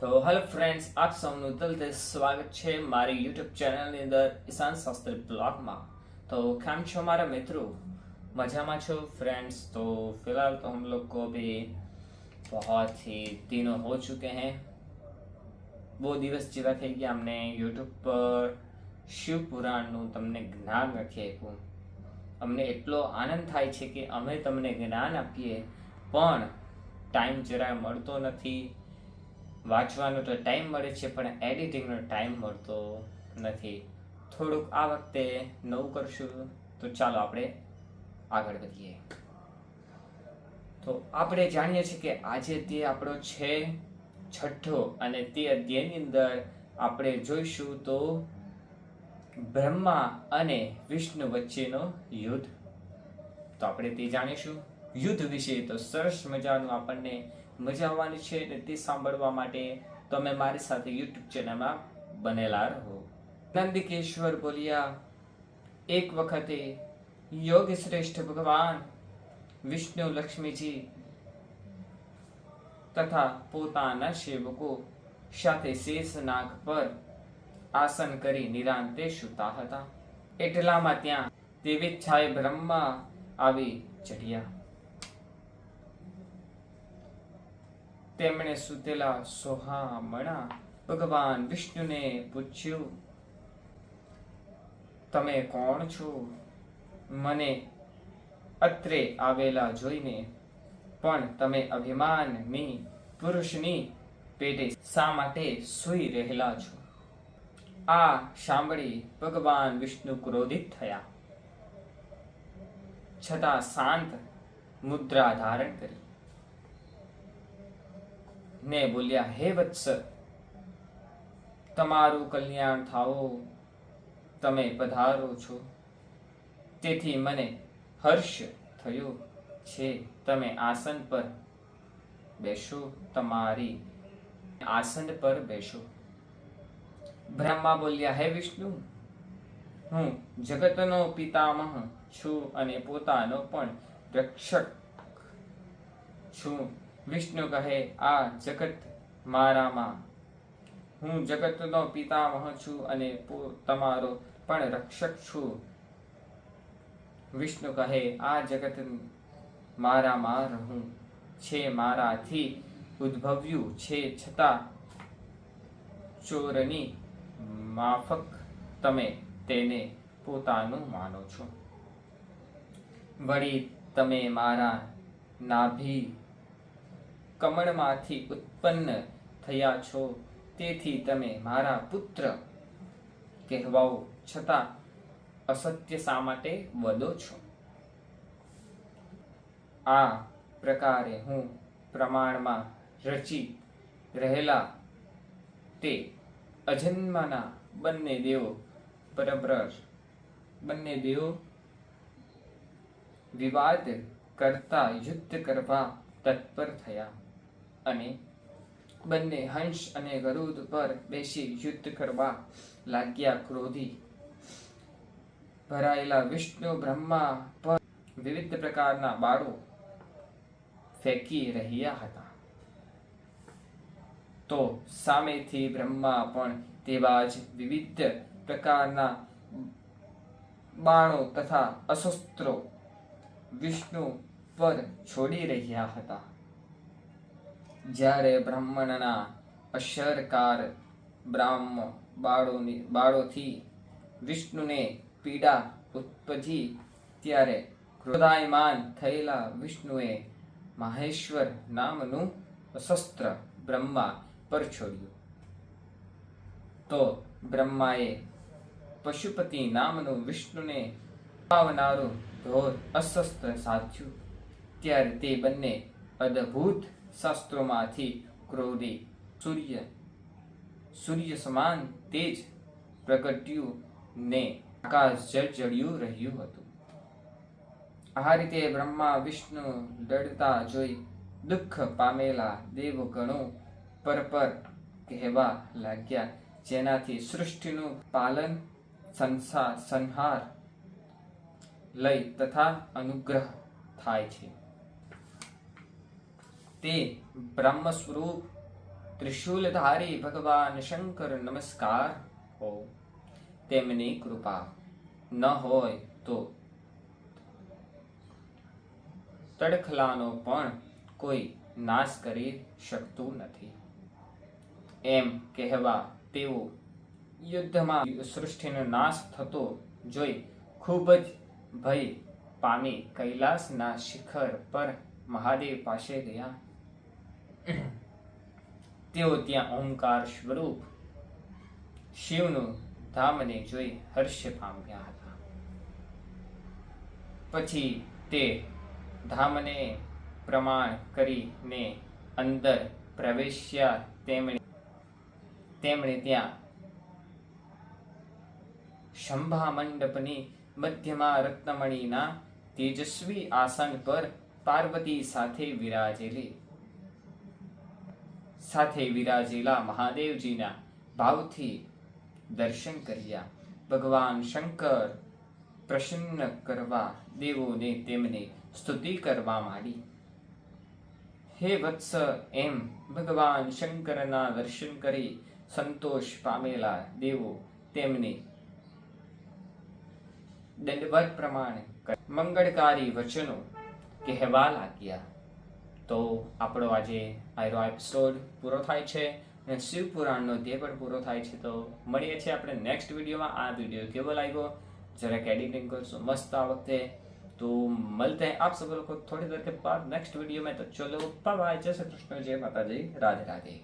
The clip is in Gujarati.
તો હેલો ફ્રેન્ડ્સ આપ સૌનું દિલથી સ્વાગત છે મારી યુટ્યુબ ચેનલની અંદર ઈશાન શાસ્ત્રી બ્લોગમાં तो કેમ છો મારા મિત્રો મજામાં છો फ्रेंड्स तो फिलहाल तो हम लोग को भी बहुत ही दिनों हो चुके हैं બહુ દિવસ જેવા થઈ ગયા અમને યુટ્યુબ પર શિવ પુરાણનું તમને જ્ઞાન નથી આપ્યું અમને એટલો આનંદ થાય છે કે અમે તમને જ્ઞાન આપીએ પણ ટાઈમ જરાય મળતો નથી વાંચવાનો તો ટાઈમ મળે છે, પણ એડિટિંગનો ટાઈમ મળતો નથી. થોડુંક આ વખતે નવું કરશું, તો ચાલો આપણે આગળ વધીએ. તો આપણે જાણીએ છીએ કે આજે તે આપણો છે છઠ્ઠો અને તે અધ્યાયની અંદર આપણે જોઈશું તો બ્રહ્મા અને વિષ્ણુ વચ્ચેનો યુદ્ધ. તો આપણે તે જાણીશું. યુદ્ધ વિશે તો સરસ મજાનું આપણને મજા આવવાની છે અને તે સાંભળવા માટે તમે મારી સાથે યુટ્યુબ ચેનલમાં બનેલા રહો. નંદિકેશ્વર બોલ્યા, એક વખતે યોગ શ્રેષ્ઠ ભગવાન વિષ્ણુ લક્ષ્મીજી તથા પોતાના સેવકો સાથે શેષનાગ પર આસન કરી નિરાંતે સૂતા હતા. એટલામાં ત્યાં દેવેચ્છાએ બ્રહ્મા આવી ચઢ્યા. તેમણે સુતેલા સોહામણા ભગવાન વિષ્ણુને પૂછ્યું, તમે કોણ છો? મને અત્રે આવેલા જોઈને, પણ તમે અભિમાનની પુરુષની પેટે શા માટે સૂઈ રહેલા છો? આ સાંભળી ભગવાન વિષ્ણુ ક્રોધિત થયા. છતાં શાંત મુદ્રા ધારણ કરી. ને બોલ્યા, હે વત્સ, તમારું કલ્યાણ થાઓ, તમે પધારો છો. તેથી મને હર્ષ થયો છે. તમે આસન પર બેસો, તમારી આસન પર બેસો. બ્રહ્મા બોલ્યા, હે વિષ્ણુ, હું જગતનો પિતામહ છું અને પોતાનો પણ રક્ષક છું. વિષ્ણુ કહે, આ જગત મારામાં. હું જગતનો પિતામહ છું અને તમારો પણ રક્ષક છું. વિષ્ણુ કહે, આ જગત મારામાં રહું. છે મારાથી ઉદ્ભવ્યું. છે છતાં ચોરની માફક તમે તેને પોતાનું માનો છો. વળી તમે મારા નાભી કમળમાંથી ઉત્પન્ન થયા છો. તેથી તમે મારા પુત્ર કહેવાઓ છતાં અસત્ય શા માટે વધો છો? આ પ્રકારે હું પ્રમાણમાં રચી રહેલા તે અજન્માના બંને દેવો પરબ્રશ બંને દેવો વિવાદ કરતા યુદ્ધ કરવા તત્પર થયા. અને બંને હંસ અને ગરુડ પર બેસી યુદ્ધ કરવા લાગ્યા ક્રોધી. ભરાયેલા વિષ્ણુ બ્રહ્મા પર વિવિધ પ્રકારના બાળો ફેંકી રહ્યા હતા. તો સામેથી બ્રહ્મા પણ તેવા જ વિવિધ પ્રકારના બાણો તથા અશસ્ત્રો વિષ્ણુ પર છોડી રહ્યા હતા. જ્યારે બ્રાહ્મણના અસરકાર બ્રાહ્મ બાળોની બાળોથી વિષ્ણુને પીડા ઉત્પજી, ત્યારે ક્રોધાયમાન થયેલા વિષ્ણુએ માહેશ્વર નામનું શસ્ત્ર બ્રહ્મા પર છોડ્યું. તો બ્રહ્માએ પશુપતિ નામનું વિષ્ણુને પાવનારું ઘોર અશસ્ત્ર સાધ્યું. ત્યારે તે બંને અદ્ભુત શાસ્ત્રોમાંથી ક્રોધે સૂર્ય. સૂર્ય સમાન તેજ પ્રગટ્યું ને આકાશ જળજળ્યું રહ્યું હતું. આ રીતે બ્રહ્મા, વિષ્ણુ દડતા જોઈ દુઃખ પામેલા દેવગણો પરપર કહેવા લાગ્યા, જેનાથી સૃષ્ટિનું પાલન સંસાર સંહાર લય તથા અનુગ્રહ થાય છે. તે બ્રહ્મ સ્વરૂપ ત્રિશૂલધારી ભગવાન શંકર નમસ્કાર હો તેમની કૃપા ન હોય તો તડખલાનો પણ કોઈ નાશ કરી શકતું નથી એમ કહેવા તેઓ યુદ્ધમાં સૃષ્ટિનો નાશ થતો જોઈ ખૂબ જ ભય પામી કૈલાસના શિખર પર મહાદેવ પાસે ગયા તેઓ ત્યાં ઓમકાર સ્વરૂપ શિવનું ધામને જોઈ હર્ષ પામ્યા હતા. પછી તે ધામને પ્રમાણ કરીને અંદર પ્રવેશ્યા તેમણે તેમણે ત્યાં શંભા મંડપની મધ્યમાં રત્નમણીના તેજસ્વી આસન પર પાર્વતી સાથે વિરાજેલી. સાથે વિરાજેલા મહાદેવજીના ભાવથી દર્શન કર્યા. ભગવાન શંકર પ્રસન્ન કરવા દેવોને તેમને સ્તુતિ કરવા માંડી. હે વત્સ એમ ભગવાન શંકરના દર્શન કરી સંતોષ પામેલા દેવો તેમને દંડવત પ્રમાણે મંગળકારી વચનો કહેવા લાગ્યા. તો આપણો આજે આયરો એપિસોડ પૂરો થાય છે અને શિવ પુરાણનો તે પણ પૂરો થાય છે. તો મળીએ છીએ આપણે નેક્સ્ટ વિડીયોમાં. આ વીડિયો કેવો લાગ્યો? જરાક એડિટિંગ કરશું? મસ્ત આ વખતે. તો મળતે આપ સબ લોકો થોડી દેર કે બાદ નેક્સ્ટ વીડિયો મેં તો ચલો બાય જય શ્રી કૃષ્ણ. જય માતાજી. રાધે રાધે